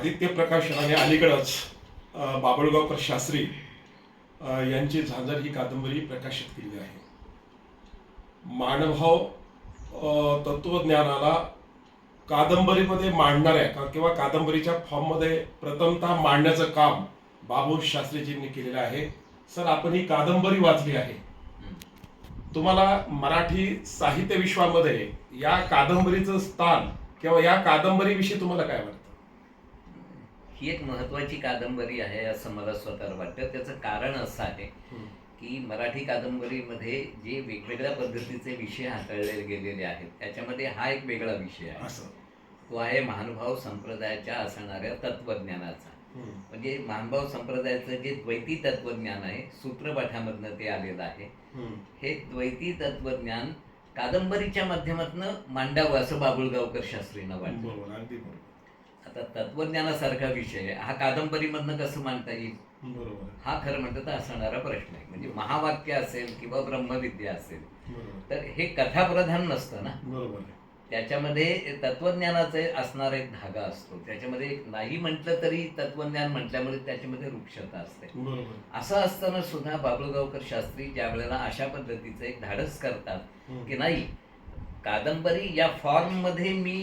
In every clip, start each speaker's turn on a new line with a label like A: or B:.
A: आदित्य प्रकाशनाने अलीकडंच बाबळगावकर शास्त्री यांची झांजर ही कादंबरी प्रकाशित केली आहे. मानभाव अ, तत्वज्ञानाला कादंबरीमध्ये मांडणाऱ्या का- किंवा कादंबरीच्या फॉर्ममध्ये प्रथमतः मांडण्याचं काम बाबू शास्त्रीजींनी केलेलं आहे. सर आपण ही कादंबरी वाचली आहे. तुम्हाला मराठी साहित्य विश्वामध्ये या कादंबरीचं स्थान किंवा या कादंबरीविषयी तुम्हाला काय वाटतं?
B: ही एक महत्वाची कादंबरी आहे असं मला स्वतःला वाटतं. त्याचं कारण असं आहे की मराठी कादंबरीमध्ये जे वेगवेगळ्या पद्धतीचे विषय हाताळले गेलेले आहेत त्याच्यामध्ये हा एक वेगळा विषय आहे. तो आहे महानुभाव संप्रदायाच्या असणाऱ्या तत्वज्ञानाचा. म्हणजे महानुभाव संप्रदायाचं जे द्वैती तत्वज्ञान आहे सूत्रपाठामधनं ते आलेलं आहे. हे द्वैती तत्वज्ञान कादंबरीच्या माध्यमातून मांडावं असं बाबुळगावकर शास्त्रींना वाटतं. आता तत्वज्ञानासारखा विषय आहे. हा कादंबरीमधनं कसं मांडता येईल
A: बरोबर.
B: हा खरं म्हणतं तर असणारा प्रश्न आहे म्हणजे महावाक्य असेल किंवा ब्रह्मविद्या असेल तर हे कथाप्रधान नसतं ना
A: बरोबर.
B: त्याच्यामध्ये तत्वज्ञानाचे असणारा एक धागा असतो त्याच्यामध्ये एक नाही म्हटलं तरी तत्वज्ञान म्हटल्यामुळे त्याच्यामध्ये वृक्षता असते असं असताना सुद्धा बाबुळगावकर शास्त्री ज्या वेळेला अशा पद्धतीचं एक धाडस करतात. की नाही कादंबरी या फॉर्ममध्ये मी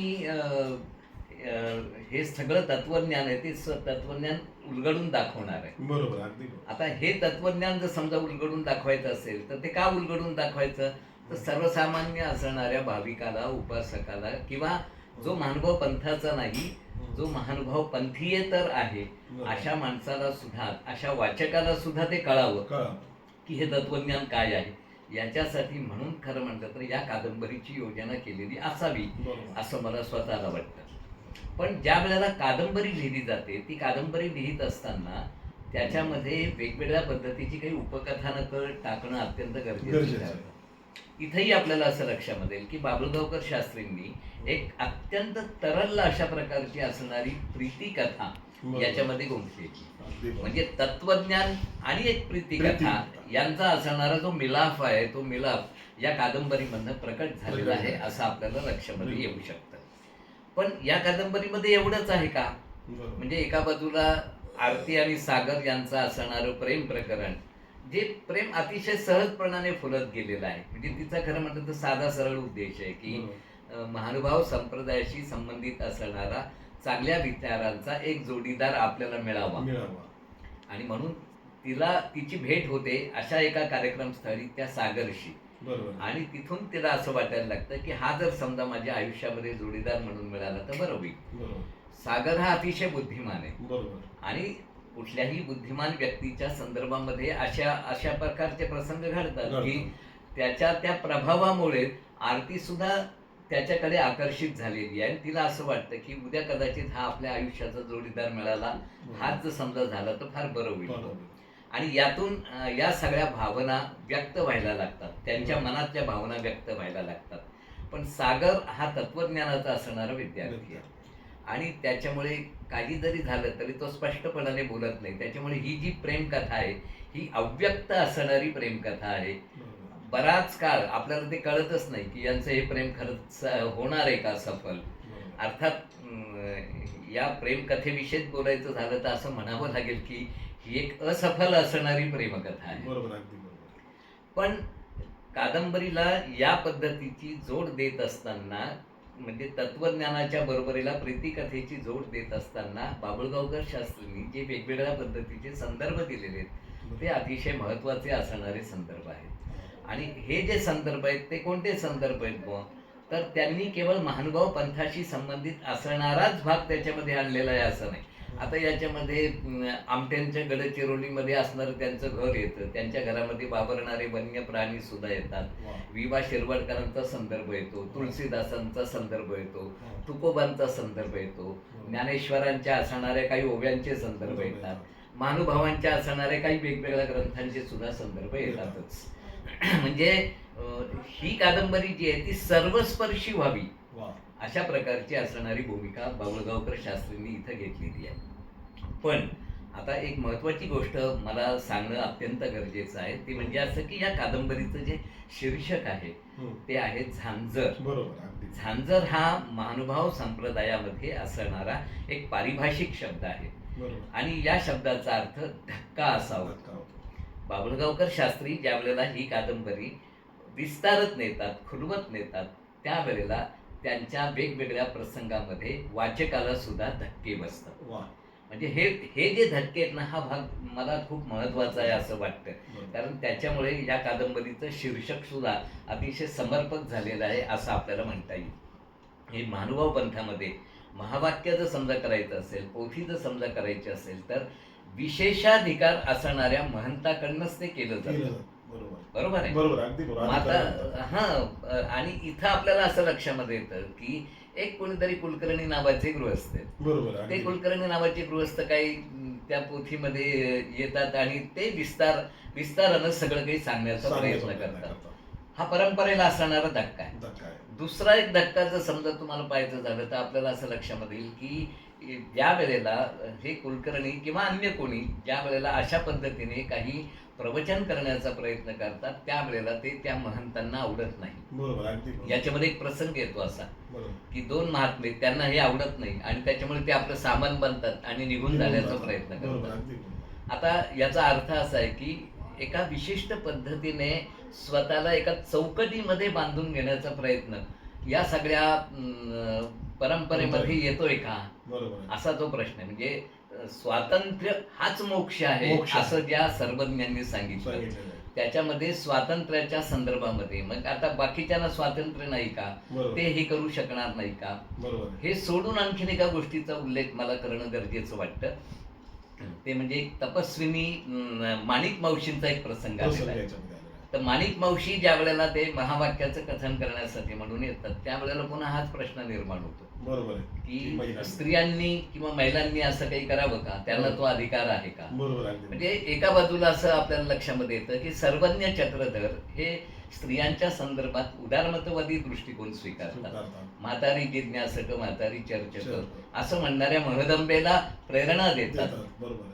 B: हे सगळं तत्वज्ञान आहे ते तत्वज्ञान उलगडून दाखवणार आहे.
A: बरोबर अगदी
B: आता हे तत्वज्ञान जर समजा उलगडून दाखवायचं असेल तर ते का उलगडून दाखवायचं? तर सर्वसामान्य असणाऱ्या भाविकाला उपासकाला किंवा जो महानुभाव पंथाचा नाही जो महानुभाव पंथीय तर आहे. अशा माणसाला सुद्धा अशा वाचकाला सुद्धा ते कळावं
A: कळा
B: की हे तत्वज्ञान काय आहे. याच्यासाठी म्हणून खरं म्हटलं तर या कादंबरीची योजना केलेली असावी असं मला स्वतःला वाटतं. पण ज्या वेळेला कादंबरी लिहिली जाते ती कादंबरी लिहित असताना त्याच्यामध्ये वेगवेगळ्या पद्धतीची काही उपकथानकं टाकणं अत्यंत गरजेचं आहे. इथंही आपल्याला असं लक्षामध्ये येईल की बाबुळगावकर शास्त्रींनी एक अत्यंत तरल अशा प्रकारची असणारी प्रीती कथा
A: बरोबर.
B: याच्यामध्ये
A: बरोबर.
B: म्हणजे तत्वज्ञान आणि एक प्रीतिकथा
A: प्रीतिकथा.
B: यांचा असणारा जो मिलाफ आहे तो मिलाफ या कादंबरीमधनं प्रकट झालेला आहे. असं आपल्याला लक्षामध्ये. येऊ शकतं पण या कादंबरीमध्ये एवढंच आहे का. म्हणजे एका बाजूला आरती आणि सागर यांचं असणारं प्रेम प्रकरण जे प्रेम अतिशय सहजपणाने फुलत गेलेलं आहे. म्हणजे तिचा खरं म्हटलं तर साधा सरळ उद्देश आहे की महानुभाव संप्रदायाशी संबंधित असणारा चांगल्या विचारांचा एक जोडीदार आपल्याला मिळावा. आणि म्हणून तिला तिची भेट होते अशा एका कार्यक्रमस्थळी त्या सागरशी.
A: बरोबर.
B: आणि तिथून तिला असं वाटायला लागतं की हा जर समजा माझ्या आयुष्यामध्ये जोडीदार म्हणून मिळाला तर बरं होईल.
A: बरोबर.
B: सागर हा अतिशय बुद्धिमान आहे.
A: बरोबर.
B: आणि कुठल्याही बुद्धिमान व्यक्तीच्या संदर्भामध्ये अशा अशा प्रकारचे प्रसंग घडतात की. त्याच्या त्या प्रभावामुळे आरती सुद्धा त्याच्याकडे आकर्षित झालेली आहे. आणि तिला असं वाटतं की उद्या कदाचित हा आपल्या आयुष्याचा जोडीदार मिळाला. हाच जर समजा झाला तर फार बरं होईल. आणि यातून या सगळ्या भावना व्यक्त व्हायला लागतात. त्यांच्या मनातल्या भावना व्यक्त व्हायला लागतात. पण सागर हा तत्वज्ञानाचा असणारा विद्यार्थी आहे. आणि त्याच्यामुळे काही जरी झालं तरी तो स्पष्टपणाने बोलत नाही. त्याच्यामुळे ही जी प्रेमकथा आहे ही अव्यक्त असणारी प्रेमकथा आहे. बराच काळ आपल्याला ते कळतच नाही की यांचं हे प्रेम खरंच होणार आहे का सफल? अर्थात या प्रेमकथेविषयीच बोलायचं झालं तर असं म्हणावं लागेल की ही एक असफल असणारी प्रेमकथा आहे.
A: बरोबर अगदी बरोबर.
B: पण कादंबरीला या पद्धतीची जोड देत असताना म्हणजे तत्वज्ञानाच्या बरोबरीला प्रीतिकथेची जोड देत असताना बाबुळगावकर शास्त्रींनी जे वेगवेगळ्या पद्धतीचे संदर्भ दिलेले आहेत ते अतिशय महत्त्वाचे असणारे संदर्भ आहेत. आणि हे जे संदर्भ आहेत ते कोणते संदर्भ आहेत बुवा? तर त्यांनी केवळ महानुभाव पंथाशी संबंधित असणाराच भाग त्याच्यामध्ये आणलेला आहे असं नाही. आता याच्यामध्ये आमट्यांच्या गडचिरोलीमध्ये असणारं त्यांचं घर येतं. त्यांच्या घरामध्ये वावरणारे वन्य प्राणी सुद्धा येतात. विवा शिरवाडकरांचा संदर्भ येतो. तुळशीदासांचा संदर्भ येतो. तुकोबांचा संदर्भ येतो. ज्ञानेश्वरांच्या असणाऱ्या काही ओव्यांचे संदर्भ येतात. महानुभावांच्या असणाऱ्या काही वेगवेगळ्या ग्रंथांचे सुद्धा संदर्भ येतातच. म्हणजे ही कादंबरी जी आहे ती सर्वस्पर्शी व्हावी. अशा प्रकारची असणारी भूमिका बाबुळगावकर शास्त्रींनी इथं घेतलेली आहे. पण आता एक महत्वाची गोष्ट मला सांगणं अत्यंत गरजेचं आहे. ते म्हणजे असं की या कादंबरीचं जे शीर्षक आहे
A: हम्म.
B: ते आहे झांजर.
A: बरोबर
B: झांजर हा महानुभाव संप्रदायामध्ये असणारा एक पारिभाषिक शब्द आहे. आणि या शब्दाचा अर्थ धक्का असावा. बाबुळगावकर शास्त्री ज्या वेळेला ही कादंबरी विस्तारत नेतात खुलवत नेतात त्यावेळेला त्यांच्या वेगवेगळ्या प्रसंगामध्ये वाचकाला सुद्धा धक्के बसतात.
A: वा.
B: म्हणजे हे हे जे धक्के आहेत ना हा भाग मला खूप महत्त्वाचा आहे असं वाटतं. कारण त्याच्यामुळे या कादंबरीचं शीर्षक सुद्धा अतिशय समर्पक झालेलं आहे असं आपल्याला म्हणता येईल हे महानुभाव पंथामध्ये महावाक्य जर समजा करायचं असेल पोथी जर समजा करायची असेल तर विशेषाधिकार असणाऱ्या महंताकडनंच ते केलं जातं.
A: बरोबर
B: आहे
A: बरोबर
B: आता. हा आणि इथं आपल्याला असं लक्षामध्ये येतं की एक कोणीतरी कुलकर्णी नावाचे गृहस्थ आहेत
A: बरोबर
B: ते. कुलकर्णी नावाचे गृहस्थ काही त्या पोथीमध्ये येतात आणि ते विस्तार विस्तारानं सगळं काही सांगण्याचा प्रयत्न करतात. हा परंपरेला असणारा धक्का आहे
A: धक्का आहे.
B: दुसरा एक धक्का जर समजा तुम्हाला पाहायचं झालं तर आपल्याला असं लक्षामध्ये येईल की ज्या वेळेला हे कुलकर्णी किंवा अन्य कोणी ज्या वेळेला अशा पद्धतीने काही प्रवचन करण्याचा प्रयत्न करतात त्यावेळेला ते त्या महंतांना आवडत नाही. याच्यामध्ये एक प्रसंग येतो असा की दोन महात्मे त्यांना हे आवडत नाही आणि त्याच्यामुळे ते आपलं सामान बनतात आणि निघून जाण्याचा प्रयत्न करतात. आता याचा अर्थ असा आहे की एका विशिष्ट पद्धतीने स्वतःला एका चौकटीमध्ये बांधून घेण्याचा प्रयत्न या सगळ्या परंपरेमध्ये येतोय का
A: बरोबर.
B: असा तो प्रश्न आहे म्हणजे स्वातंत्र्य हाच मोक्ष आहे
A: मोक्ष आहे.
B: असं ज्या सर्वज्ञांनी सांगितलं
A: सांगितलेलं आहे.
B: त्याच्यामध्ये स्वातंत्र्याच्या संदर्भामध्ये मग आता बाकीच्यांना स्वातंत्र्य नाही का
A: बरोबर
B: ते हे करू शकणार नाही का
A: बरोबर आहे.
B: हे सोडून आणखीन एका गोष्टीचा उल्लेख मला करणं गरजेचं वाटतं ते म्हणजे एक तपस्विनी अं, माणिक मावशींचा एक प्रसंग आलेला
A: प्रसंग
B: आहे
A: याच्यामध्ये आलेला आहे.
B: तर माणिक मावशी ज्या वेळेला ते महावाक्याचं कथन करण्यासाठी म्हणून येतात त्यावेळेला पुन्हा हाच प्रश्न निर्माण होतो.
A: बरोबर
B: की स्त्रियांनी किंवा महिलांनी असं काही करावं का? त्यांना तो अधिकार आहे का? म्हणजे एका बाजूला असं आपल्याला लक्षामध्ये येतं की सर्वज्ञ चक्रधर हे स्त्रियांच्या संदर्भात उदारमतवादी दृष्टिकोन स्वीकारतात. म्हातारी जिज्ञासक म्हातारी चर्चक. असं म्हणणाऱ्या महदंबेला प्रेरणा देतात.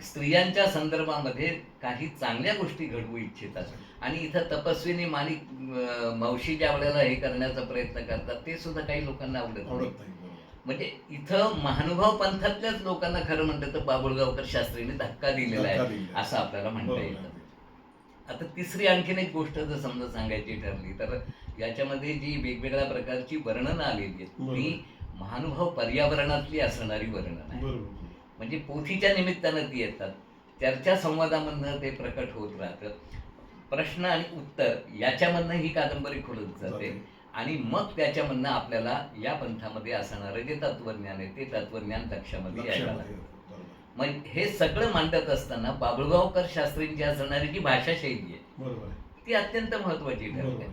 B: स्त्रियांच्या संदर्भामध्ये काही चांगल्या गोष्टी घडवू इच्छितात आणि इथं तपस्विनी माणिक मावशी ज्या वेळेला हे करण्याचा प्रयत्न करतात ते सुद्धा काही लोकांना आवडत नाही. म्हणजे इथं महानुभाव पंथातल्याच लोकांना खरं म्हणतं तर बाबुळगावकर शास्त्रीने धक्का दिलेला आहे. असं आपल्याला म्हणता येतं. आता तिसरी आणखीन एक गोष्ट जर समजा सांगायची ठरली तर याच्यामध्ये जी वेगवेगळ्या प्रकारची वर्णनं आलेली आहेत. ती महानुभाव पर्यावरणातली असणारी वर्णन आहे म्हणजे पोथीच्या निमित्तानं ती येतात चर्चा संवादामधनं ते प्रकट होत राहतं प्रश्न आणि उत्तर याच्यामधनं ही कादंबरी खुलत जाते. आणि मग त्याच्यामधनं आपल्याला या पंथामध्ये असणारं जे तत्वज्ञान आहे ते तत्वज्ञान लक्षामध्ये यायला लागतं. मग हे सगळं मांडत असताना बाबुळगावकर शास्त्रींची असणारी जी भाषा शैली आहे
A: बरोबर.
B: ती अत्यंत महत्वाची ठरते.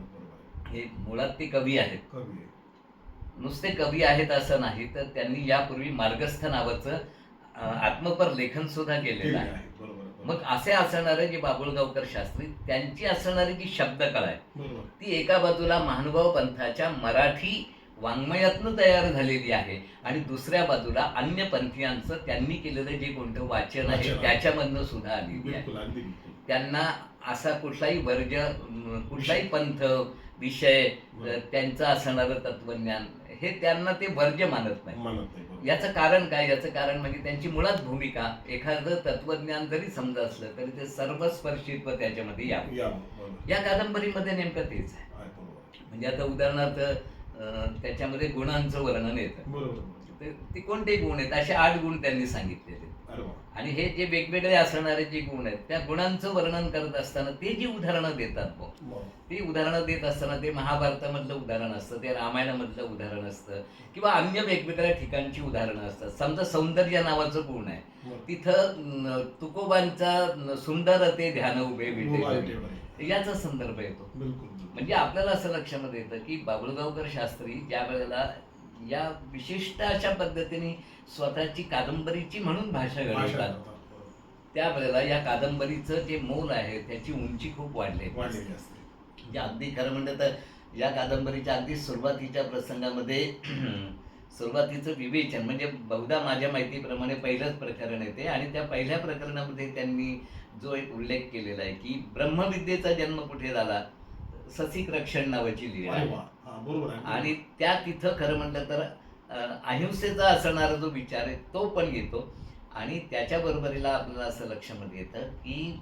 B: हे मुळात ते कवी आहेत. नुसते कवी आहेत असं नाही तर त्यांनी यापूर्वी मार्गस्थ नावाचं आत्मपर लेखन सुद्धा केलेलं आहे मग असे असणारे जे बाबुळगावकर शास्त्री त्यांची असणारी जी शब्दकळा आहे ती एका बाजूला महानुभाव पंथाच्या मराठी वाङ्मयातनं तयार झालेली आहे. आणि दुसऱ्या बाजूला अन्य पंथीयांचं त्यांनी केलेलं जे कोणतं वाचन आहे. त्याच्यामधनं सुद्धा आलेली आहे. त्यांना असा कुठलाही वर्ज कुठलाही पंथ विषय त्यांचं असणारं तत्वज्ञान हे त्यांना ते वर्ज्य मानत नाही. याचं कारण काय? याचं कारण म्हणजे त्यांची मुळात भूमिका एखादं तत्वज्ञान जरी समजा असलं तरी ते सर्वस्पर्शित्व त्याच्यामध्ये यावं.
A: या
B: कादंबरीमध्ये नेमकं तेच आहे. म्हणजे आता उदाहरणार्थ त्याच्यामध्ये गुणांचं वर्णन येतं
A: बरोबर.
B: ते कोणते गुण आहेत असे आठ गुण त्यांनी सांगितलेले. आणि हे जे वेगवेगळे असणारे जे गुण आहेत त्या गुणांचं वर्णन करत असताना ते जी उदाहरणं देतात. ती उदाहरणं देत असताना ते महाभारतामधलं उदाहरण असतं ते रामायणामधलं उदाहरण असतं किंवा अन्य वेगवेगळ्या ठिकाणची उदाहरणं असतात समजा सौंदर्य नावाचं गुण आहे. तिथं तुकोबांचा सुंदर ते ध्यान उभे. याचा संदर्भ येतो
A: बिलकुल.
B: म्हणजे आपल्याला असं लक्षामध्ये येतं की बाबुळगावकर शास्त्री ज्या वेळेला या विशिष्ट अशा पद्धतीने स्वतःची कादंबरीची म्हणून भाषा घडवतात. त्यावेळेला या कादंबरीचं जे मोल आहे त्याची उंची खूप वाढली म्हणजे अगदी खरं म्हणलं तर या कादंबरीच्या अगदी सुरुवातीच्या प्रसंगामध्ये सुरुवातीचं विवेचन म्हणजे बहुधा माझ्या माहितीप्रमाणे पहिलंच प्रकरण आहे ते. आणि त्या पहिल्या प्रकरणामध्ये त्यांनी जो एक उल्लेख केलेला आहे की ब्रह्मविद्येचा जन्म कुठे झाला? ससिक रक्षण नावाची लिहिली आहे.
C: बरोबर
B: आणि त्या तिथं खरं म्हटलं तर अहिंसेचा असणारा जो विचार आहे तो पण येतो. आणि त्याच्या बरोबरीला आपल्याला असं लक्षामध्ये येतं की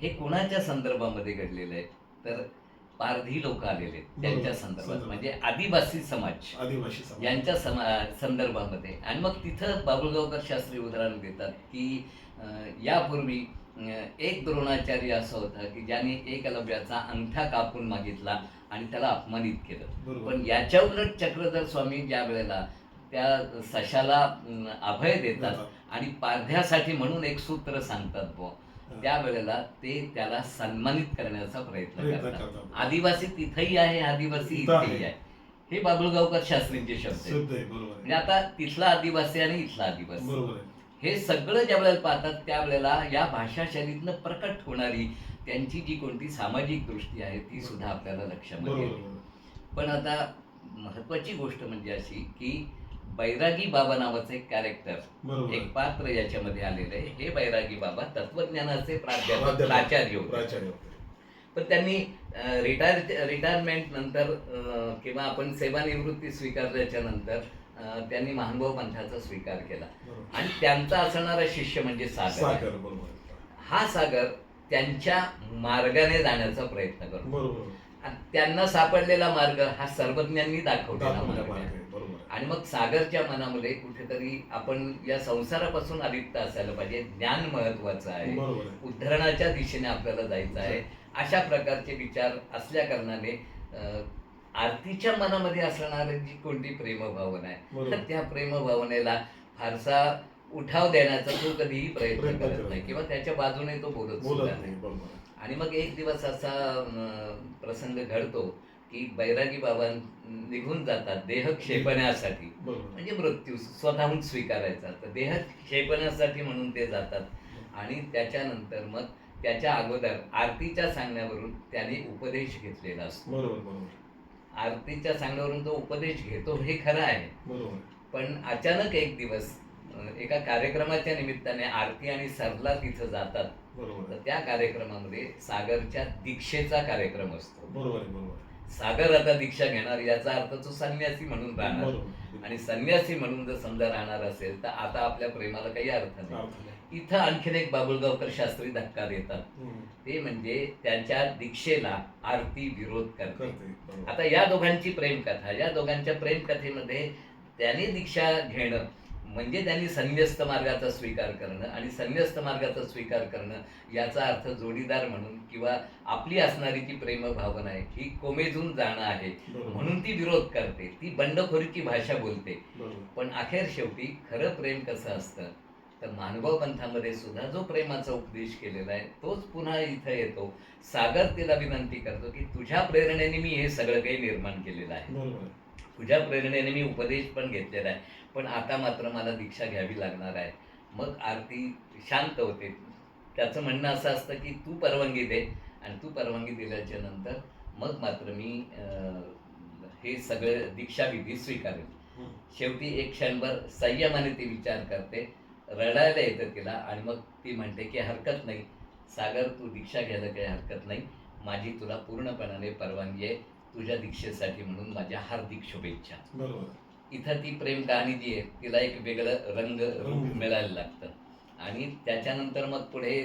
B: हे कोणाच्या संदर्भामध्ये घडलेलं आहे? तर पारधी लोक आलेले आहेत त्यांच्या. संदर्भात. म्हणजे आदिवासी समाज.
C: आदिवासी समाज.
B: यांच्या समा संदर्भामध्ये. आणि मग तिथं बाबुळगावकर शास्त्री उदाहरण देतात की यापूर्वी एक द्रोणाचार्य असा होता की ज्याने एकलव्याचा अंगठा कापून मागितला आणि त्याला अपमानित केलं पण याच्या उलट चक्रधर स्वामी ज्या वेळेला त्या सशाला अभय देतात. आणि पारध्यासाठी म्हणून एक सूत्र सांगतात
C: हा.
B: त्यावेळेला ते त्याला सन्मानित करण्याचा प्रयत्न करतात. आदिवासी तिथंही आहे आदिवासी
C: इथं
B: इथेही
C: आहे.
B: हे बाबुळगावकर शास्त्रींचे शब्द आहेत म्हणजे आता तिथला आदिवासी आणि इथला आदिवासी हे सगळं ज्या वेळेला पाहतात त्यावेळेला या भाषा शैलीतनं प्रकट होणारी त्यांची जी कोणती सामाजिक दृष्टी आहे ती सुद्धा आपल्याला लक्षामध्ये येते. पण आता महत्वाची गोष्ट म्हणजे अशी की बैरागी बाबा नावाचं एक कॅरेक्टर एक पात्र याच्यामध्ये आलेलं आहे हे बैरागी बाबा तत्वज्ञानाचे प्राध्यापक. प्राचार्य होते. पण त्यांनी रिटायर रिटायरमेंट नंतर किंवा आपण सेवानिवृत्ती स्वीकारल्याच्या नंतर त्यांनी महानुभाव पंथाचा स्वीकार केला. आणि त्यांचा असणारा शिष्य म्हणजे सागर. हा सागर त्यांच्या मार्गाने जाण्याचा प्रयत्न करतो. त्यांना सापडलेला मार्ग हा सर्वज्ञांनी दाखवलेला मार्ग. आणि मग सागरच्या मनामध्ये कुठेतरी आपण या संसारापासून अलिप्त असायला पाहिजे. ज्ञान महत्वाचं आहे. उद्धरणाच्या दिशेने आपल्याला जायचं आहे. अशा प्रकारचे विचार असल्या कारणाने आरतीच्या मनामध्ये असणारी जी कोणती प्रेमभावना आहे. तर त्या प्रेमभावनेला फारसा उठाव देण्याचा तो कधीही प्रयत्न करत नाही. किंवा त्याच्या बाजूने तो बोलत सुद्धा
C: नाही.
B: आणि मग एक दिवस असा प्रसंग घडतो की बैरागी बाबा निघून जातात देह क्षेपण्यासाठी. म्हणजे मृत्यू स्वतःहून स्वीकारायचा. तर देह क्षेपण्यासाठी म्हणून ते जातात. आणि त्याच्यानंतर मग त्याच्या अगोदर आरतीच्या सांगण्यावरून त्याने उपदेश घेतलेला असतो. आरतीच्या सांगण्यावरून तो उपदेश घेतो हे खरं आहे.
C: बरोबर.
B: पण अचानक एक दिवस एका कार्यक्रमाच्या निमित्ताने आरती आणि सरला तिथं जातात.
C: बरोबर.
B: तर. त्या कार्यक्रमामध्ये सागरच्या दीक्षेचा कार्यक्रम असतो.
C: बरोबर.
B: सागर आता दीक्षा घेणार याचा अर्थ तो संन्यासी म्हणून राहणार. आणि संन्यासी म्हणून जर समजा राहणार असेल तर आता आपल्या प्रेमाला काही अर्थ नाही. इथं आणखीन एक बाबुळगावकर शास्त्री धक्का देतात. ते म्हणजे त्यांच्या दीक्षेला आरती विरोध करते. आता या दोघांची प्रेमकथा या दोघांच्या प्रेमकथेमध्ये त्याने दीक्षा घेणं म्हणजे त्यांनी संन्यस्त मार्गाचा स्वीकार करणं आणि संन्यस्त मार्गाचा स्वीकार करणं याचा अर्थ जोडीदार म्हणून किंवा आपली असणारी जी प्रेम भावना आहे ही कोमेजून जाणं आहे. म्हणून ती विरोध करते ती बंडखोरीची भाषा बोलते. पण अखेर शेवटी खरं प्रेम कसं असतं तर मानभाव पंथामध्ये सुद्धा जो प्रेमाचा उपदेश केलेला आहे तोच पुन्हा इथं येतो. सागर तिला विनंती करतो की तुझ्या प्रेरणेने मी हे सगळं काही निर्माण केलेलं आहे. तुझ्या प्रेरणेने मी उपदेश पण घेतलेला आहे पण आता मात्र मला दीक्षा घ्यावी लागणार आहे. मग आरती शांत होते. त्याचं म्हणणं असं असतं की तू परवानगी दे आणि तू परवानगी दिल्याच्या नंतर मग मात्र मी हे सगळं दीक्षाविधी स्वीकारेल. शेवटी एक क्षणभर संयमाने ती विचार करते. रडायला येतं तिला आणि मग ती म्हणते की हरकत नाही. सागर तू दीक्षा घ्यायला काही हरकत नाही. माझी तुला पूर्णपणाने परवानगी आहे. तुझ्या दीक्षेसाठी म्हणून माझ्या हार्दिक शुभेच्छा.
C: बरोबर.
B: इथं ती प्रेम कहाणी जी आहे तिला एक वेगळं रंग रूप. मिळायला लागतं. आणि त्याच्यानंतर मग पुढे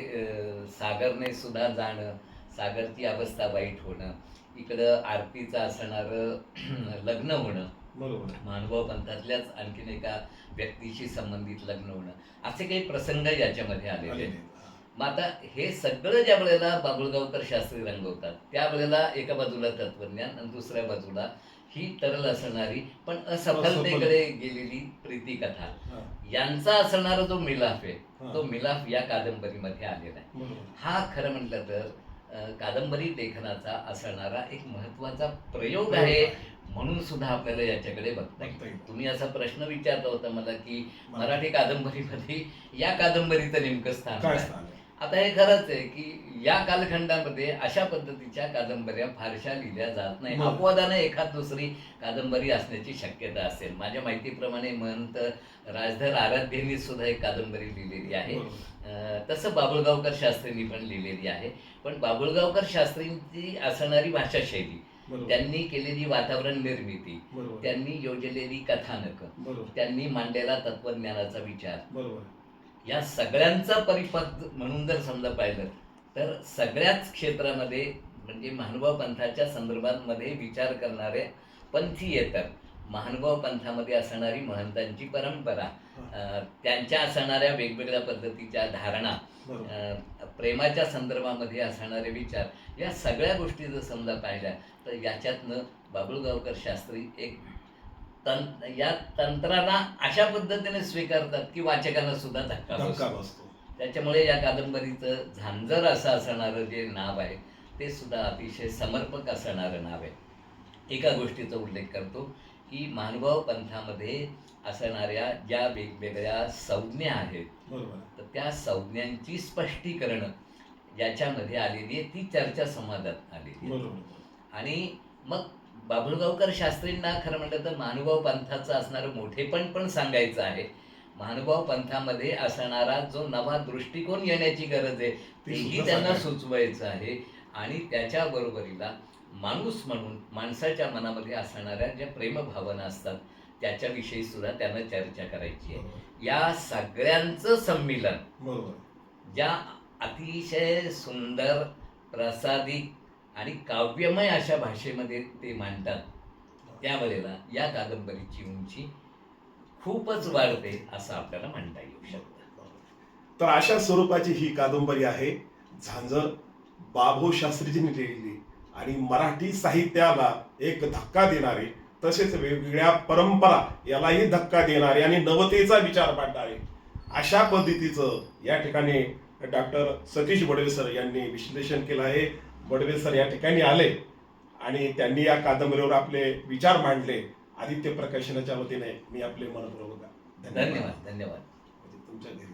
B: सागरने सुद्धा जाणं सागरची अवस्था वाईट होणं इकडं आरतीचं असणारं लग्न होणं
C: बरोबर.
B: मानव पंथातल्याच आणखीन एका व्यक्तीशी संबंधित लग्न होणं असे काही प्रसंग याच्यामध्ये आलेले आहेत. मग आता हे सगळं ज्या वेळेला बाबुळगावकर शास्त्री रंगवतात त्यावेळेला एका बाजूला तत्वज्ञान आणि दुसऱ्या बाजूला ही तरल असणारी पण असफलतेकडे गेलेली प्रीती कथा. यांचा असणारा जो मिलाफ आहे. तो मिलाफ या कादंबरीमध्ये आलेला आहे. हा खरं म्हटलं तर कादंबरी लेखनाचा असणारा एक महत्त्वाचा प्रयोग आहे. म्हणून सुद्धा आपल्याला याच्याकडे बघता येईल
C: बघता येईल.
B: तुम्ही असा प्रश्न विचारला होता मला की मराठी कादंबरीमध्ये या कादंबरीचं नेमकं स्थान आता हे खरंच आहे की या कालखंडामध्ये अशा पद्धतीच्या कादंबऱ्या फारशा लिहिल्या जात नाही. अपवादाने एखाद दुसरी कादंबरी असण्याची शक्यता असेल माझ्या माहितीप्रमाणे महंत राजधर आराध्यनी सुद्धा एक कादंबरी लिहिलेली आहे तसं बाबुळगावकर शास्त्रींनी पण लिहिलेली आहे पण बाबुळगावकर शास्त्रींची असणारी भाषाशैली. त्यांनी केलेली वातावरण निर्मिती. त्यांनी योजलेली कथानक. त्यांनी मांडलेला तत्वज्ञानाचा विचार. या सगळ्यांचा परिपथ म्हणून जर समजा पाहिलं तर सगळ्याच क्षेत्रामध्ये म्हणजे महानुभाव पंथाच्या संदर्भामध्ये विचार करणारे पंथी येतात. महानुभाव पंथामध्ये असणारी महंतांची परंपरा त्यांच्या असणाऱ्या वेगवेगळ्या पद्धतीच्या धारणा प्रेमाच्या संदर्भामध्ये असणारे विचार या सगळ्या गोष्टी जर समजा पाहिल्या तर याच्यातनं बाबुळगावकर शास्त्री एक या तंत्राला अशा पद्धतीने स्वीकारतात की वाचकांना सुद्धा धक्का बसतो. त्याच्यामुळे या कादंबरीचं झांजर असं असणारं जे नाव आहे ते सुद्धा अतिशय समर्पक असणारं नाव आहे. एका गोष्टीचा उल्लेख करतो की मानभाव पंथामध्ये असणाऱ्या ज्या वेगवेगळ्या संज्ञा आहेत तर त्या संज्ञांची स्पष्टीकरणं याच्यामध्ये आलेली आहे ती चर्चा संवादात आलेली आहे आणि मग बाबुळगावकर शास्त्रींना खरं म्हटलं तर महानुभाव पंथाचं असणारं मोठेपण पण सांगायचं आहे महानुभाव पंथामध्ये असणारा जो नवा दृष्टिकोन येण्याची गरज आहे तेही त्यांना. सुचवायचं आहे आणि त्याच्या बरोबरीला माणूस म्हणून माणसाच्या मनामध्ये असणाऱ्या ज्या प्रेमभावना असतात त्याच्याविषयी सुद्धा त्यांना चर्चा करायची आहे. या सगळ्यांचं संमिलन ज्या अतिशय सुंदर प्रसादिक आणि काव्यमय अशा भाषेमध्ये ते मांडतात. त्यावेळेला या कादंबरीची उंची खूपच वाढते असं आपल्याला म्हणता येऊ शकतं.
A: तर अशा स्वरूपाची ही कादंबरी आहे. झांजर बाबू शास्त्रीजींनी लिहिलेली आणि मराठी साहित्याला एक धक्का देणारे तसेच वेगवेगळ्या परंपरा यालाही धक्का देणारे आणि नवतेचा विचार मांडणारे अशा पद्धतीचं या ठिकाणी डॉक्टर सतीश बडवे सर यांनी विश्लेषण केलं आहे. बडवे सर या ठिकाणी आले आणि त्यांनी या कादंबरीवर आपले विचार मांडले. आदित्य प्रकाशनाच्या वतीने मी आपले मनपूर्वक
B: धन्यवाद. धन्यवाद
A: तुमच्या घरी.